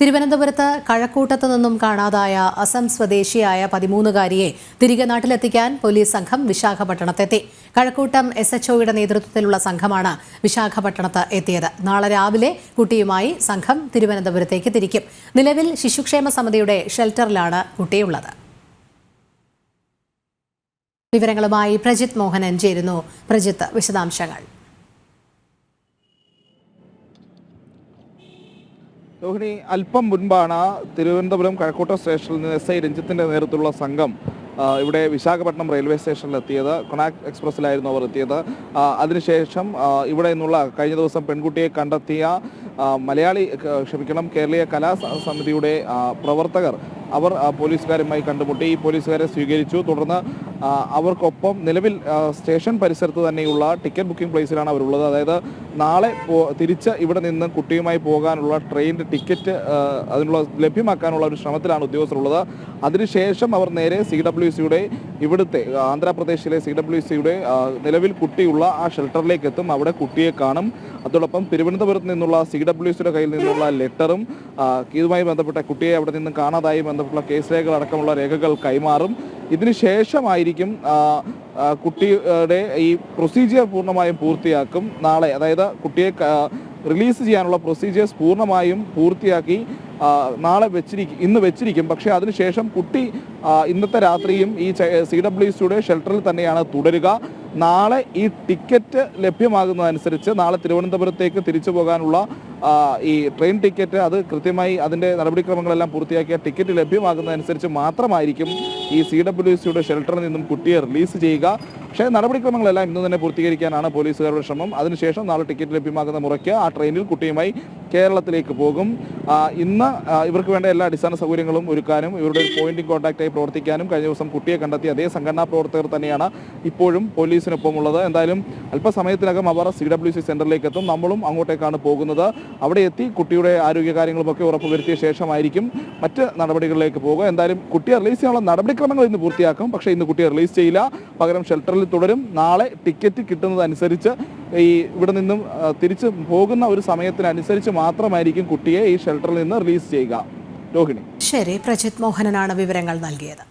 തിരുവനന്തപുരത്ത് കഴക്കൂട്ടത്ത് നിന്നും കാണാതായ അസം സ്വദേശിയായ പതിമൂന്നുകാരിയെ തിരികെ നാട്ടിലെത്തിക്കാൻ പോലീസ് സംഘം വിശാഖപട്ടണത്തെത്തി. കഴക്കൂട്ടം എസ് എച്ച്ഒയുടെ നേതൃത്വത്തിലുള്ള സംഘമാണ് വിശാഖപട്ടണത്ത് എത്തിയത്. നാളെ രാവിലെ കുട്ടിയുമായി സംഘം തിരുവനന്തപുരത്തേക്ക് തിരിക്കും. നിലവിൽ ശിശുക്ഷേമ സമിതിയുടെ ഷെൽട്ടറിലാണ് കുട്ടിയുള്ളത്. വിവരങ്ങളുമായി പ്രജിത് മോഹനൻ ചേരുന്നു. പ്രജിത്ത് വിശദാംശങ്ങൾ. രോഹിണി അല്പം മുൻപാണ് തിരുവനന്തപുരം കഴക്കൂട്ടം സ്റ്റേഷനിൽ നിന്ന് എസ് ഐ രഞ്ജിത്തിന്റെ നേതൃത്വത്തിലുള്ള സംഘം ഇവിടെ വിശാഖപട്ടണം റെയിൽവേ സ്റ്റേഷനിൽ എത്തിയത്. കൊണാക് എക്സ്പ്രസ്സിലായിരുന്നു അവർ എത്തിയത്. അതിനുശേഷം ഇവിടെ നിന്നുള്ള കഴിഞ്ഞ ദിവസം പെൺകുട്ടിയെ കണ്ടെത്തിയ മലയാളി ക്ഷമിക്കണം കേരളീയ കലാ സമിതിയുടെ പ്രവർത്തകർ അവർ പോലീസുകാരുമായി കണ്ടുമുട്ടി. ഈ പോലീസുകാരെ സ്വീകരിച്ചു. തുടർന്ന് അവർക്കൊപ്പം നിലവിൽ സ്റ്റേഷൻ പരിസരത്ത് തന്നെയുള്ള ടിക്കറ്റ് ബുക്കിംഗ് പ്ലേസിലാണ് അവരുള്ളത്. അതായത് നാളെ തിരിച്ച് ഇവിടെ നിന്ന് കുട്ടിയുമായി പോകാനുള്ള ട്രെയിനിന്റെ ടിക്കറ്റ് അതിനുള്ള ലഭ്യമാക്കാനുള്ള ഒരു ശ്രമത്തിലാണ് ഉദ്യോഗസ്ഥരുള്ളത്. അതിനുശേഷം അവർ നേരെ സി ഡബ്ല്യു സിയുടെ ഇവിടുത്തെ ആന്ധ്രാപ്രദേശിലെ സി ഡബ്ല്യു സിയുടെ നിലവിൽ കുട്ടിയുള്ള ആ ഷെൽട്ടറിലേക്ക് എത്തും അവിടെ കുട്ടിയെ കാണും. അതോടൊപ്പം തിരുവനന്തപുരത്ത് നിന്നുള്ള സി ഡബ്ല്യു സിയുടെ കയ്യിൽ നിന്നുള്ള ലെറ്ററും ഇതുമായി ബന്ധപ്പെട്ട കുട്ടിയെ അവിടെ നിന്ന് കാണാതായി ബന്ധപ്പെട്ട കേസ് രേഖകൾ അടക്കമുള്ള രേഖകൾ കൈമാറും. ഇതിനുശേഷമായിരിക്കും കുട്ടിയുടെ ഈ പ്രൊസീജിയർ പൂർണമായും പൂർത്തിയാക്കും. നാളെ അതായത് കുട്ടിയെ റിലീസ് ചെയ്യാനുള്ള പ്രൊസീജിയേഴ്സ് പൂർണമായും പൂർത്തിയാക്കി നാളെ വെച്ചിരിക്കും ഇന്ന് വെച്ചിരിക്കും. പക്ഷേ അതിനുശേഷം കുട്ടി ഇന്നത്തെ രാത്രിയും ഈ സി ഡബ്ല്യു ഷെൽട്ടറിൽ തന്നെയാണ് തുടരുക. നാളെ ഈ ടിക്കറ്റ് ലഭ്യമാകുന്നതനുസരിച്ച് നാളെ തിരുവനന്തപുരത്തേക്ക് തിരിച്ചു പോകാനുള്ള ഈ ട്രെയിൻ ടിക്കറ്റ് അത് കൃത്യമായി അതിന്റെ നടപടിക്രമങ്ങളെല്ലാം പൂർത്തിയാക്കിയ ടിക്കറ്റ് ലഭ്യമാകുന്നതനുസരിച്ച് മാത്രമായിരിക്കും ഈ സി ഡബ്ല്യു സിയുടെ ഷെൽട്ടറിൽ നിന്നും കുട്ടിയെ റിലീസ് ചെയ്യുക. പക്ഷേ നടപടിക്രമങ്ങളെല്ലാം ഇന്ന് തന്നെ പൂർത്തീകരിക്കാനാണ് പോലീസുകാരുടെ ശ്രമം. അതിനുശേഷം നാളെ ടിക്കറ്റ് ലഭ്യമാകുന്ന മുറയ്ക്ക് ആ ട്രെയിനിൽ കുട്ടിയുമായി കേരളത്തിലേക്ക് പോകും. ഇന്ന് ഇവർക്ക് വേണ്ട എല്ലാ അടിസ്ഥാന സൗകര്യങ്ങളും ഒരുക്കാനും ഇവരുടെ ഒരു പോയിന്റിംഗ് കോൺടാക്റ്റായി പ്രവർത്തിക്കാനും കഴിഞ്ഞ ദിവസം കുട്ടിയെ കണ്ടെത്തിയ അതേ സംഘടനാ പ്രവർത്തകർ തന്നെയാണ് ഇപ്പോഴും പോലീസിനൊപ്പം ഉള്ളത് എന്തായാലും അല്പസമയത്തിനകം അവർ സി ഡബ്ല്യു സി സെന്ററിലേക്ക് എത്തും നമ്മളും അങ്ങോട്ടേക്കാണ് പോകുന്നത്. അവിടെ എത്തി കുട്ടിയുടെ ആരോഗ്യകാര്യങ്ങളുമൊക്കെ ഉറപ്പുവരുത്തിയ ശേഷമായിരിക്കും മറ്റ് നടപടികളിലേക്ക് പോകുക. എന്തായാലും കുട്ടിയെ റിലീസ് ചെയ്യാനുള്ള നടപടിക്രമങ്ങൾ ഇന്ന് പൂർത്തിയാക്കും. പക്ഷേ ഇന്ന് കുട്ടിയെ റിലീസ് ചെയ്യില്ല. പകരം ഷെൽട്ടറിൽ തുടരും. നാളെ ടിക്കറ്റ് കിട്ടുന്നതനുസരിച്ച് ഈ ഇവിടെ നിന്നും തിരിച്ച് പോകുന്ന ഒരു സമയത്തിനനുസരിച്ച് മാത്രമായിരിക്കും കുട്ടിയെ ഈ ഷെൽട്ടറിൽ നിന്ന് റിലീസ് ചെയ്യുക. രോഹിണി. ശരി പ്രജിത് മോഹനനാണ് വിവരങ്ങൾ നൽകിയത്.